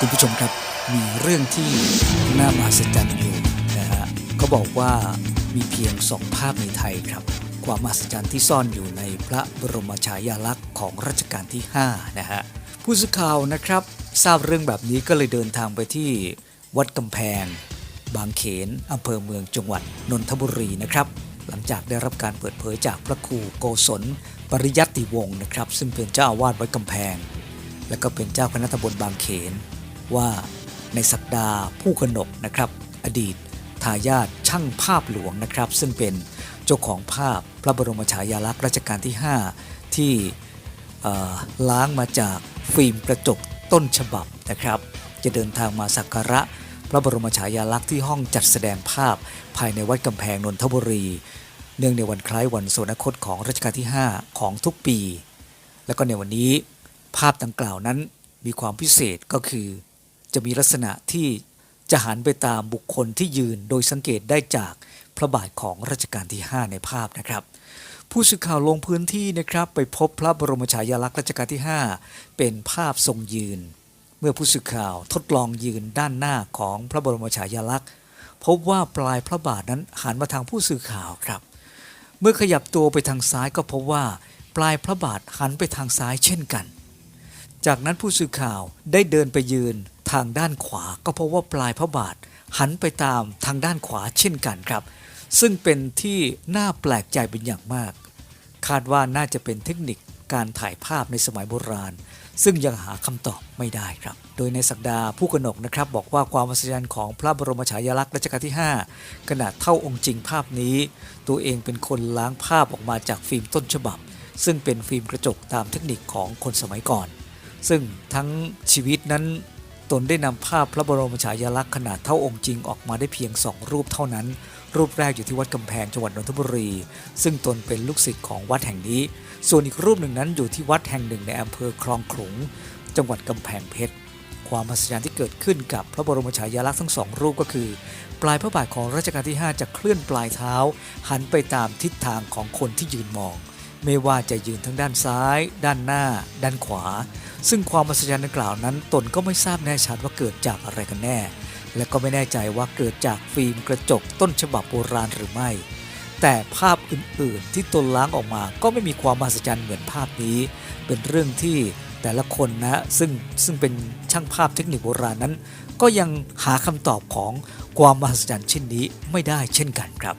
คุณผู้ชมครับมีเรื่องที่น่ามหัศจรรย์อยู่นะฮะเขาบอกว่ามีเพียงสองภาพในไทยครับ ความมหัศจรรย์ที่ซ่อนอยู่ในพระบรมฉายาลักษณ์ของรัชกาลที่ 5 นะฮะผู้สื่อข่าวนะครับ ทราบเรื่องแบบนี้ก็เลยเดินทางไปที่วัดกำแพง บางเขนอำเภอเมืองจังหวัดนนทบุรีนะครับ หลังจากได้รับการเปิดเผยจากพระครูโกศล ปริยัติวงศ์นะครับ ซึ่งเป็นเจ้าอาวาสวัดกำแพง และก็เป็นเจ้าคณะตำบลบางเขน ว่าในสักดาห์ผู้ขนกนะครับ อดีตทายาทช่างภาพหลวงนะครับ ซึ่งเป็นเจ้าของภาพพระบรมฉายาลักษณ์รัชกาลที่ 5 ที่ล้างมาจากฟิล์มกระจกต้นฉบับนะครับ จะเดินทางมาสักการะพระบรมฉายาลักษณ์ที่ห้องจัดแสดงภาพภายในวัดกำแพงนนทบุรี เนื่องในวันคล้ายวันสวรรคตของรัชกาลที่ 5 ของทุกปี แล้วก็ในวันนี้ภาพดังกล่าวนั้นมีความพิเศษก็คือ จะมีลักษณะที่จะหันไปตามบุคคลที่ยืนโดยสังเกตได้จากพระบาทของรัชกาลที่ 5 ในภาพนะครับ ผู้สื่อข่าวลงพื้นที่นะครับไปพบพระบรมฉายาลักษณ์รัชกาลที่ 5 เป็นภาพทรงยืน เมื่อผู้สื่อข่าวทดลองยืนด้านหน้าของพระบรมฉายาลักษณ์พบว่าปลายพระบาทนั้นหันมาทางผู้สื่อข่าวครับ เมื่อขยับตัวไปทางซ้ายก็พบว่า ปลายพระบาทหันไปทางซ้ายเช่นกัน จากนั้นผู้สื่อข่าวได้เดินไปยืน ทางด้านขวา ก็เพบว่าปลายพระบาท หันไปตามทางด้านขวาเช่นกันครับ ซึ่งเป็นที่น่าแปลกใจเป็นอย่างมาก คาดว่าน่าจะเป็นเทคนิคการถ่ายภาพในสมัยโบราณ ซึ่งยังหาคำตอบไม่ได้ครับ โดยในสักดาผู้กนกนะครับ บอกว่าความมหัศจรรย์ของพระบรมฉายาลักษณ์รัชกาลที่ 5 ขนาดเท่าองค์จริงภาพนี้ ตัวเองเป็นคนล้างภาพออกมาจากฟิล์มต้นฉบับ ซึ่งเป็นฟิล์มกระจกตามเทคนิคของคนสมัยก่อน ซึ่งทั้งชีวิตนั้น ตนได้นำภาพพระบรมฉายาลักษณ์ขนาดเท่าองค์จริงออกมาได้เพียงสองรูปเท่านั้น รูปแรกอยู่ที่วัดกำแพงจังหวัดนนทบุรี ซึ่งตนเป็นลูกศิษย์ของวัดแห่งนี้ ส่วนอีกรูปหนึ่งนั้นอยู่ที่วัดแห่งหนึ่งในอำเภอคลองขลุง จังหวัดกำแพงเพชรความมหัศจรรย์ที่เกิดขึ้นกับพระบรมฉายาลักษณ์ทั้งสองรูปก็คือ ปลายพระบาทของรัชกาลที่ 5 จะเคลื่อนปลายเท้า หันไปตามทิศทางของคนที่ยืนมอง ไม่ว่าจะยืนทั้งด้านซ้าย ด้านหน้า ด้านขวา ซึ่งความมหัศจรรย์ดังกล่าวนั้น ตนก็ไม่ทราบแน่ชัดว่าเกิดจากอะไรกันแน่ และก็ไม่แน่ใจว่าเกิดจากฟิล์มกระจกต้นฉบับโบราณหรือไม่ แต่ภาพอื่นๆ ที่ตนล้างออกมาก็ไม่มีความมหัศจรรย์เหมือนภาพนี้ เป็นเรื่องที่แต่ละคนนะซึ่งซึ่งเป็นช่างภาพเทคนิคโบราณนั้น ก็ยังหาคำตอบของความมหัศจรรย์เช่นนี้ไม่ได้เช่นกันครับ